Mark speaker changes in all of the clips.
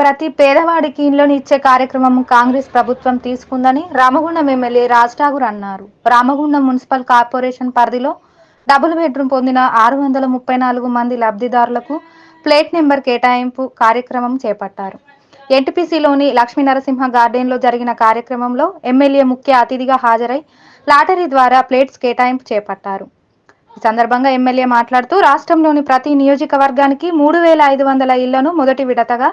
Speaker 1: ప్రతి పేదవాడికి ఇండ్లను ఇచ్చే కార్యక్రమం కాంగ్రెస్ ప్రభుత్వం తీసుకుందని రామగుండం ఎమ్మెల్యే రాజ్ ఠాగూర్ అన్నారు. రామగుండం మున్సిపల్ కార్పొరేషన్ పరిధిలో డబుల్ బెడ్రూమ్ పొందిన ఆరు వందల ముప్పై నాలుగు మంది లబ్ధిదారులకు ప్లేట్ నెంబర్ కేటాయింపు కార్యక్రమం చేపట్టారు. ఎన్టీపీసీలోని లక్ష్మీ నరసింహ గార్డెన్లో జరిగిన కార్యక్రమంలో ఎమ్మెల్యే ముఖ్య అతిథిగా హాజరై లాటరీ ద్వారా ప్లేట్స్ కేటాయింపు చేపట్టారు. ఈ సందర్భంగా ఎమ్మెల్యే మాట్లాడుతూ రాష్ట్రంలోని ప్రతి నియోజకవర్గానికి మూడు వేల ఐదు వందల ఇళ్ళను మొదటి విడతగా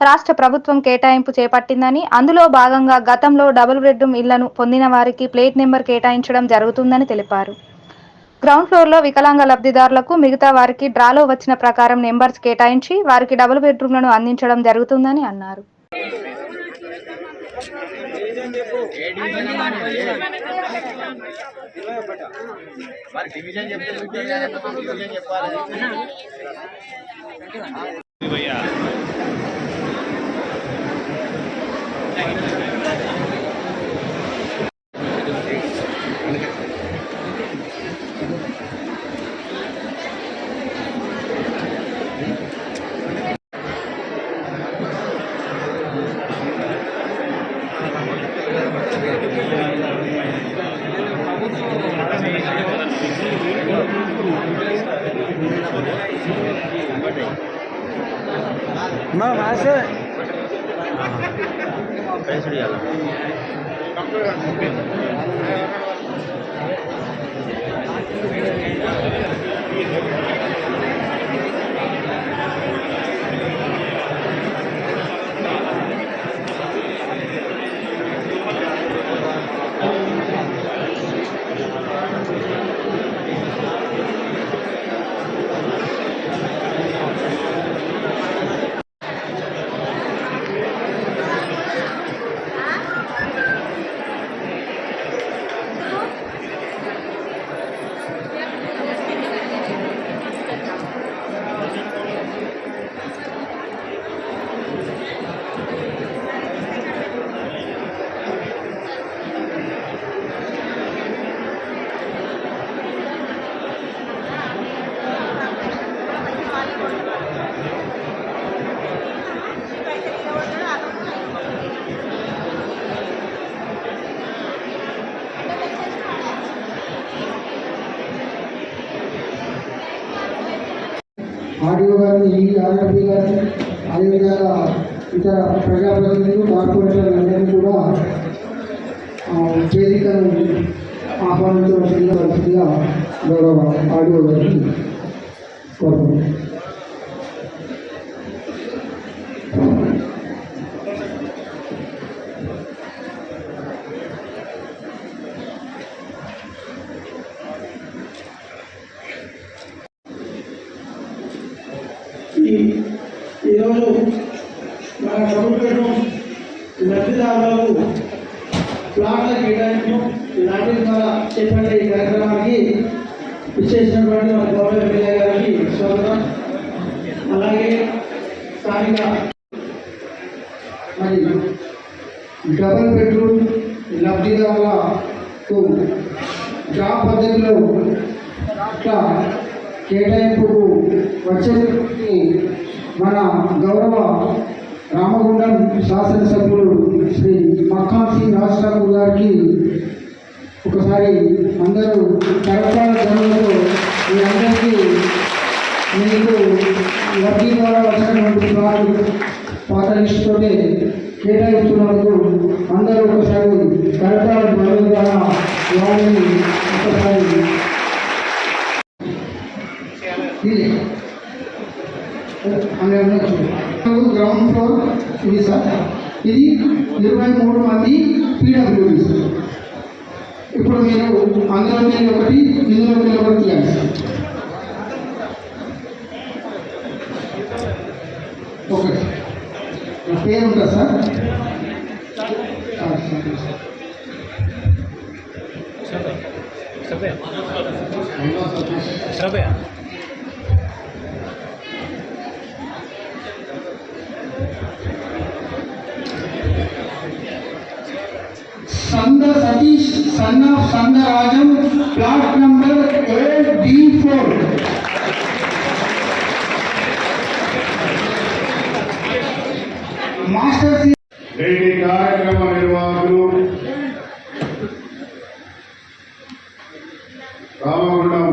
Speaker 1: రాష్ట్ర ప్రభుత్వం కేటాయింపు చేపట్టిందని అందులో భాగంగా గతంలో డబుల్ బెడ్రూమ్ ఇళ్ళను పొందిన వారికి ప్లేట్ నెంబర్ కేటాయించడం జరుగుతుందని తెలిపారు. గ్రౌండ్ ఫ్లోర్లో వికలాంగ లబ్ధిదారులకు మిగతా వారికి డ్రాలో వచ్చిన ప్రకారం నెంబర్స్ కేటాయించి వారికి డబుల్ బెడ్రూమ్లను అందించడం జరుగుతుందని అన్నారు.
Speaker 2: డివిజన్ చెప్తే డివిజన్ చెప్పాలి
Speaker 3: మా ఇవ్వాలి
Speaker 2: ఫ్రెండ్స్ చేయాలి
Speaker 4: ఆడియో గారిని ఈ ఆర్ఆర్పి గారిని అదేవిధంగా ఇతర ప్రజాప్రతినిధులు కార్పొరేటర్లందరినీ కూడా ఆ, వేదికను ఆహ్వానించవలసిందిగా గౌరవ ఆడియో గారికి కోరుకుంటున్నాను
Speaker 5: ఈ ఈరోజు మన ప్రభుత్వం లబ్ధిదారులకు ప్లాట్ల కేటాయింపు ఇలాంటి ద్వారా చేపట్టే ఈ కార్యక్రమానికి విచ్చేసినటువంటి మన గౌరవ ఎమ్మెల్యే గారికి స్వాగతం అలాగే స్థానిక
Speaker 4: మరి డబల్ బెడ్రూమ్ లబ్ధిదారులకు జాబ్ పద్ధతిలో అట్లా కేటాయింపుకు వచ్చేటువంటి మన గౌరవ రామగుండం శాసనసభ్యులు శ్రీ మక్కాన్ సింగ్ రాజ్ ఠాకూర్ గారికి ఒకసారి అందరూ కరపాల ధనులతో మీ అందరికీ మీకు లబ్ధి ద్వారా వచ్చినటువంటి ప్లాట్లు పాత లిస్టుతోనే కేటాయిస్తున్నందుకు అందరూ ఒకసారి కరపాల ధనుల ద్వారా వారిని ఒకసారి ఇది అని అనొచ్చు గ్రౌండ్ ఫ్లోర్ ఇది సార్ ఇది ఇరవై మూడు మంది పీడబ్ల్యూడీ సార్ ఇప్పుడు మీరు అందులో మీరు ఒకటి ఇందులో మీరు ఒకటి తీయాలి సార్ ఒకటి పేరు ఉందా సార్ ఆ, సరే sun plot number A D four master
Speaker 6: నేటి కార్యక్రమ నిర్వాహకులు రామగుండం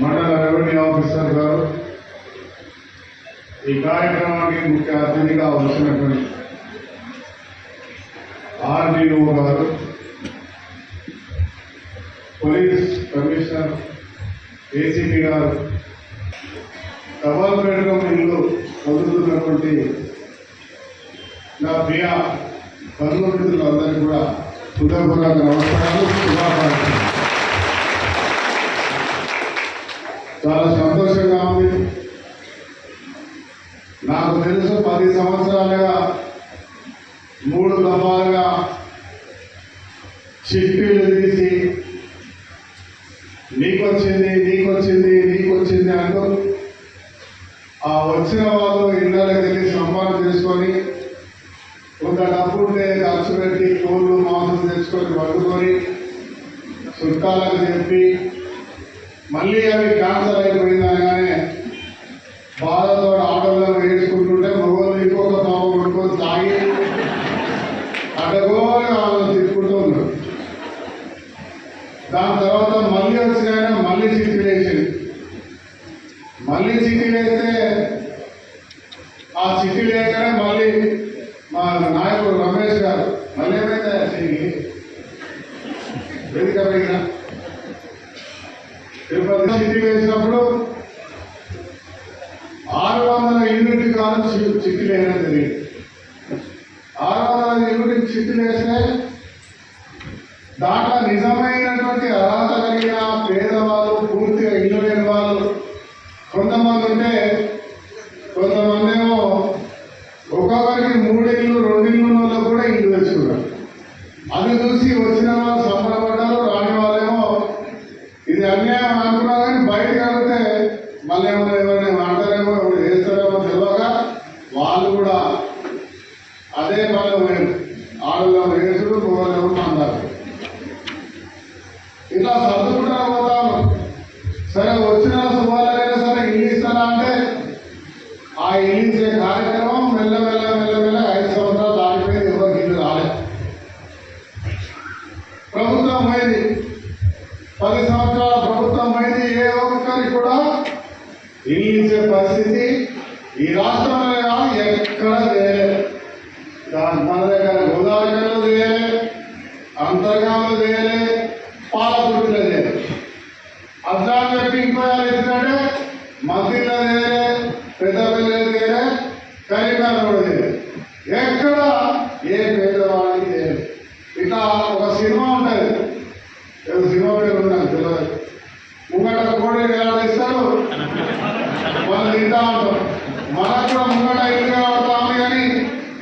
Speaker 6: మండల రెవెన్యూ ఆఫీసర్ గారు ఈ కార్యక్రమానికి ముఖ్య అతిథిగా వచ్చినటువంటి RDO garu police commissioner ACP garu double bedroom ఇల్లు పొందుతున్నటువంటి నా ప్రియ బంధుమిత్రులందరికీ కూడా హృదయపూర్వక నమస్కారాలు శుభాకాంక్షలు. చాలా సంతోషంగా ఉంది. నాకు తెలుసు పది సంవత్సరాలుగా చుట్టాలకు చెప్పి మళ్ళీ అవి క్యాన్సర్ అయిపోయింది అనగానే బాధతో ఆటోలో వేసుకుంటుంటే మగవాళ్ళు ఇంకొక పాప కొట్టుకొని తాగి అడ్డగోని వాళ్ళని తిప్పుకుంటూ ఉన్నారు దాని తర్వాత మళ్ళీ వచ్చినాయన మళ్ళీ చిట్టి వేసింది మళ్ళీ చిట్టి వేస్తే ఆ చిట్టి లేకనే మళ్ళీ మా నాయకుడు రమేష్ గారు మళ్ళీ ఏమైందా చిట్టి వేదిక పైన తిరుపతి వేసినప్పుడు ఆరు వందల యూనిట్ కాలం చి- చిట్టి తెలియదు ఆరు వందల యూనిట్ చిట్టి వేస్తే దాంట్లో నిజమైనటువంటి అర్హత కలిగిన పేదవాళ్ళు పూర్తిగా ఇల్లు లేని వాళ్ళు కొంతమంది ఉంటే కొంతమంది ఏమో ఒక్కొక్కరికి మూడు ఇల్లు రెండు ఇల్లు ఉన్న కూడా ఇల్లు తెచ్చుకున్నారు అది చూసి వచ్చిన వాళ్ళు సంబరపడ్డారు రాని వాళ్ళేమో ఇది అన్యాయం అనుకున్నారు కానీ బయటకు అడిగితే మళ్ళీ ఏమైనా ఎవరైనా అంటారేమో ఎవరు చేస్తారేమో తెలియక వాళ్ళు కూడా అదే పనిలో పోయారు ఆడలో వేసుడు మూడలేమో అన్నారు ఇట్లా సర్దుకుంటా పోతాను సరే వచ్చిన సుమారైనా సరే ఇల్లు ఇస్తారా అంటే ఆ ఇల్లు ఇచ్చే కార్యక్రమం మెల్ల మెల్ల మెల్ల మెల్ల ఐదు సంవత్సరాలు దాటిపోయింది ఎవరికి ఇల్లు రాలేదు ప్రభుత్వం పోయింది పది సంవత్సరాల ప్రభుత్వం పోయింది ఏ ఒక్కరికి కూడా ఇల్లు ఇచ్చే పరిస్థితి ఈ రాష్ట్రంలో కాదు ఎక్కడ లేదు దాని మన దగ్గర గోదావరిలో చేయలే అంతర్గాములు చేయలే పాలకుర్తిలో చేయలే అర్థాన్ని చెప్పి ఇంకో ఇచ్చినట్టే మధ్యలో చేయలే పెద్ద పిల్లలు చేయలే లేదు ఎక్కడ ఏ పేదవాడికి లేదు. ఇట్లా ఒక సినిమా ఉంటుంది. ఏదో సినిమా పేరు ఉన్నాను తెలియదు ముంగట కోడి ఎలా ఇస్తారు మనం తింటా ఉంటాం. మనకు కూడా ముంగట ఇల్లు కడతాము కానీ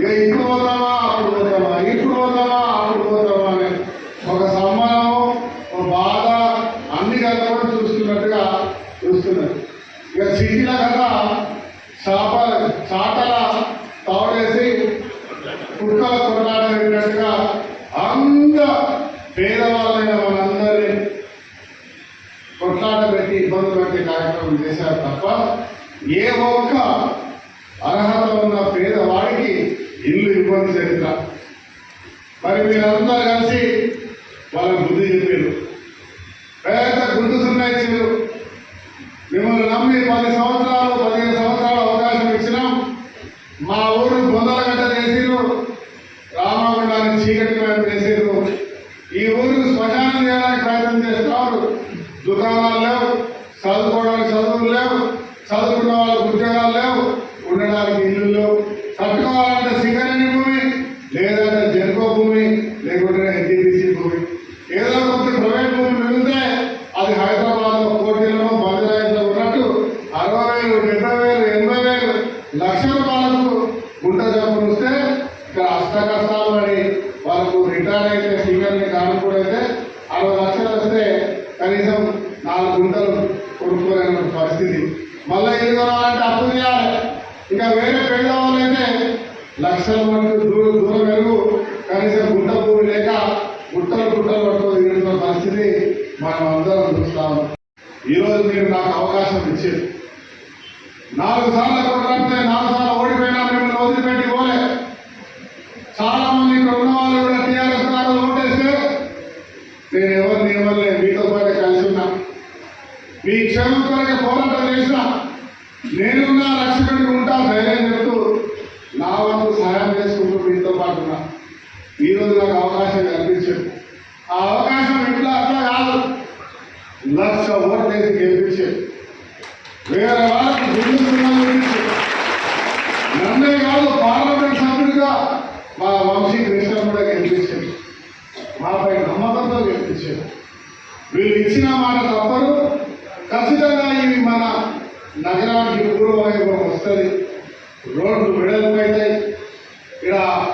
Speaker 6: ఏ ఇప్పుడు పోతామా అప్పుడు పోతామా ఇప్పుడు పోతామా అప్పుడు పోతామా అని ఒక సమ్మానం ఒక బాధ అన్ని కథ కూడా చూస్తున్నట్టుగా చూస్తున్నారు. ఇక సిటీల కథ చాప చాటల తాగేసి కుక్కల కొట్లాట అంత పేదవాళ్ళైన మనందరినీ కొట్లాట పెట్టి ఇబ్బంది పెట్టే కార్యక్రమం చేశారు తప్ప ఏ ఒక్క అర్హత ఉన్న పేదవాడికి ఇల్లు ఇబ్బంది చరిత్ర. మరి మీరందరూ కలిసి ఈరోజు మీరు నాకు అవకాశం ఇచ్చారు. నాలుగు సార్లు కొట్లాడితే నాలుగు సార్లు ఓడిపోయినా మిమ్మల్ని వదిలిపెట్టి పోలే. చాలా మంది ఇక్కడ ఉన్న వాళ్ళు కూడా టీఆర్ఎస్ గారు ఓటేస్తే నేను ఎవరిని ఎవరిని మీతో పాటే కలిసి ఉన్నా. మీ క్షేమం కొరకే పోరాటం చేసినా నేనున్నా రక్షకుడికి ఉంటా ధైర్యం చెప్తూ నా వంతు సహాయం చేసుకుంటూ మీతో పాటు ఉన్నా. ఈరోజు నాకు అవకాశం కల్పించారు. ఆ అవకాశం ఎట్లా అట్లా కాదు. లక్ష ఓట్లేసి గెలిపించారు. గెలిపించాడు వేరే వాళ్ళకి గుండు సున్నాలు వేయించాడు నన్నే కాదు పార్లమెంట్ సభ్యుడిగా మా వంశీ కృష్ణ కూడా గెలిపించారు. మాపై నమ్మకంతో గెలిపించారు. వీళ్ళు ఇచ్చిన మాట తప్పరు. ఖచ్చితంగా ఇవి మన నగరానికి పూర్వవైభవం వస్తుంది. రోడ్లు వెడల్పు అవుతాయి ఇక్కడ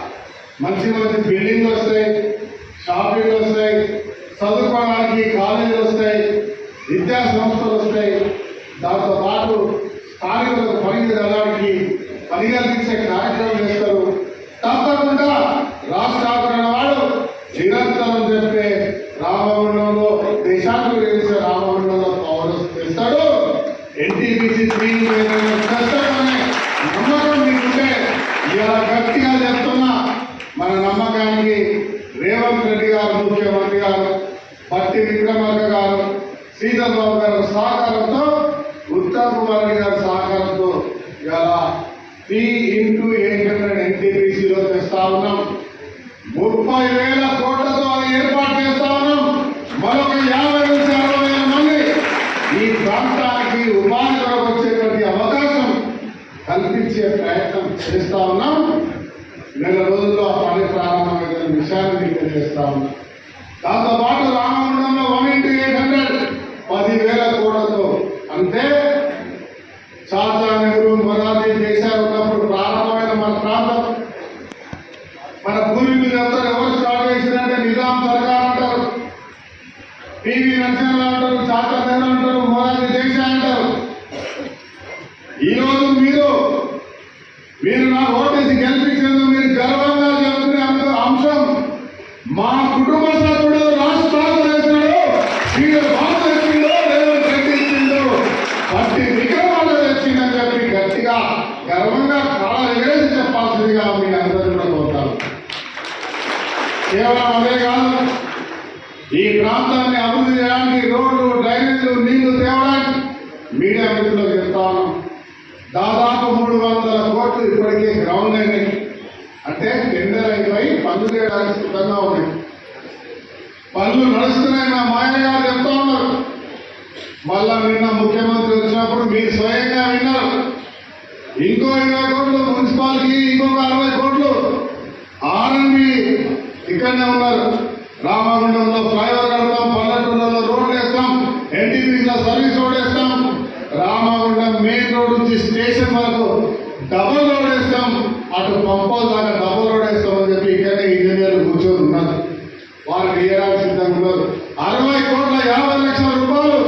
Speaker 6: మంచి మంచి బిల్డింగ్లు వస్తాయి. షాపింగ్లు వస్తాయి. సంస్థలు వస్తాయి దాంతో పాటు స్థానికులకు పని వెళ్ళడానికి పని కల్పించే కార్యక్రమం చేస్తారు. తప్పకుండా రాష్ట్రాపరణ వాడు నిరంతరం చెప్పే రామగుండంలో దేశానికి తెలిసే రామగుండంలో పవర్ తెస్తాడు. ఎన్టీపీసీ త్రీ నమ్మకం మీకుంటే ఇలా గట్టిగా చెప్తున్నా మన నమ్మకానికి రేవంత్ రెడ్డి గారు ముఖ్యమంత్రి గారు పత్తి విక్రమార్క గారు శ్రీధర్ బాబు గారి సహకారంతో ఉత్తమ్ కుమార్ రెడ్డి గారి సహకారంతో ఇలా త్రీ ఇంటూ ఎయిట్ హండ్రెడ్ ఎన్టీపీసీలో తెస్తా ఉన్నాం. ముప్పై వేల కోట్లతో అది ఏర్పాటు చేస్తా ఉన్నాం. మరొక యాభై నుంచి అరవై వేల మంది ఈ ప్రాంతానికి ఉపాధి కొరకు వచ్చేటువంటి అవకాశం కల్పించే ప్రయత్నం చేస్తా ఉన్నాం. నెల రోజుల్లో ఆ పని ప్రారంభమైన విషయాన్ని మీకు తెలియజేస్తా ఉన్నాం. దాంతోపాటు రామ రామగుండంలో వన్ ఇంటూ ఎయిట్ హండ్రెడ్ వేల కోట్లతో అంటే కేవలం అదే కాదు ఈ ప్రాంతాన్ని అభివృద్ధి చేయడానికి రోడ్లు డ్రైనేజీలు నీళ్ళు తేవడానికి మీడియా మిత్రులకు చెప్తాను దాదాపు మూడు వందల కోట్లు ఇప్పటికే గ్రౌండ్ అయినాయి. అంటే టెండర్ అయిపోయి పనులు చేయడానికి సిద్ధంగా ఉన్నాయి. పనులు నడుస్తున్నాయి నా మాయ గారు చెప్తా ఉన్నారు. మళ్ళా నిన్న ముఖ్యమంత్రి వచ్చినప్పుడు మీరు స్వయంగా విన్నారు. ఇంకో ఇరవై కోట్లు మున్సిపాలిటీ ఇంకొక అరవై కోట్లు ఆర్ఎంబి ఇక్కడనే ఉన్నారు. రామగుండంలో ఫ్లైఓవర్ కడతాం పల్లెటూళ్ళలో రోడ్లు వేస్తాం ఎన్టీపీసీలో సర్వీస్ రోడ్ వేస్తాం. రామగుండం మెయిన్ రోడ్ నుంచి స్టేషన్ వరకు డబుల్ రోడ్ వేస్తాం. అటు పంపోల్ దాకా డబుల్ రోడ్ వేస్తామని చెప్పి ఇక్కడనే ఇంజనీర్లు కూర్చొని ఉన్నారు. వారు వేయడానికి ఉన్నారు. అరవై కోట్ల యాభై లక్షల రూపాయలు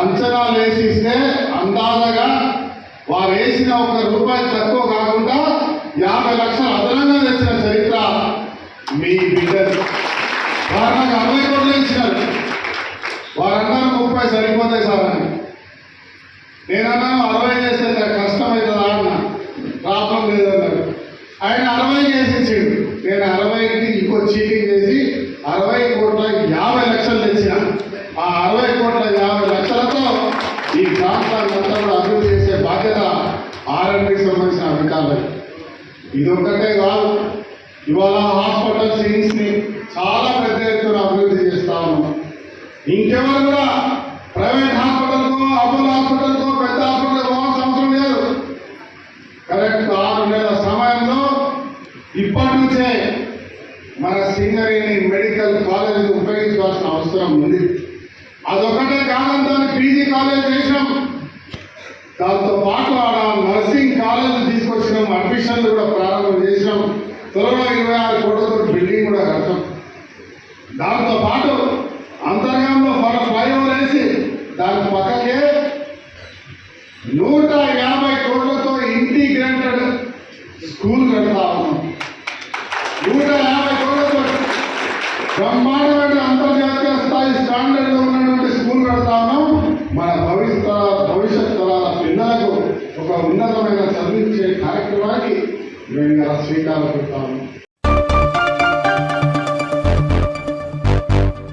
Speaker 6: అంచనాలు వేసి ఇస్తే అందాజగా వారు వేసిన ఒక రూపాయి తక్కువ కాకుండా యాభై లక్షలు అదనంగా తెచ్చిన చరిత్ర మీ బిడ్డలు వారు నాకు అరవై కోట్లు ఇచ్చినారు వారన్నారు ముప్పై సార్ అని నేనన్నాను అరవై చేస్తే కష్టమవుతుందా అన్న లాభం లేదన్నారు ఆయన అరవై చేసేసాడు నేను అరవైకి ఇంకో చీటింగ్ చేసి అరవై కోట్ల యాభై లక్షలు తెచ్చిన. ఆ అరవై కోట్ల యాభై లక్షలతో ఈ ప్రాంతాన్ని అంతా కూడా అభివృద్ధి చేసే బాధ్యత ఆర్ఎండ్కి సంబంధించిన అధికారులు ఇది ఒక్కటే కాదు ఇవాళ హాస్పిటల్ సీన్స్ని చాలా పెద్ద ఎత్తున అభివృద్ధి చేస్తా ఉన్నాం. ఇంకెవరు కూడా ప్రైవేట్ హాస్పిటల్కో అపోలో హాస్పిటల్కో పెద్ద హాస్పిటల్ పోవాల్సిన అవసరం లేదు. కరెక్ట్ ఆరు నెలల సమయంలో ఇప్పటి నుంచే మన సింగరేణి మెడికల్ కాలేజ్ ఉపయోగించాల్సిన అవసరం ఉంది. అదొకటే కాదంతో పీజీ కాలేజ్ చేసినాం. దాంతో పాటు ఆడ నర్సింగ్ కాలేజ్ తీసుకొచ్చినాం. అడ్మిషన్లు కూడా ప్రారంభం చేసినాం. త్వరలో ఇరవై ఆరు కోట్లతో బిల్డింగ్ కూడా కడతాం దాంతో పాటు అంతర్గంలో మన ఫ్లైఓవర్ వేసి దాని పక్కకే నూట యాభై కోట్లతో ఇంటిగ్రేటెడ్ స్కూల్ కడతా ఉన్నాం నూట యాభై కోట్లతో బ్రహ్మాండమైన అంతర్జాతీయ స్థాయి స్టాండర్డ్ ఉన్నటువంటి స్కూల్ కడతా ఉన్నాం మన భవిష్యత్ భవిష్యత్ తరాల పిల్లలకు ఒక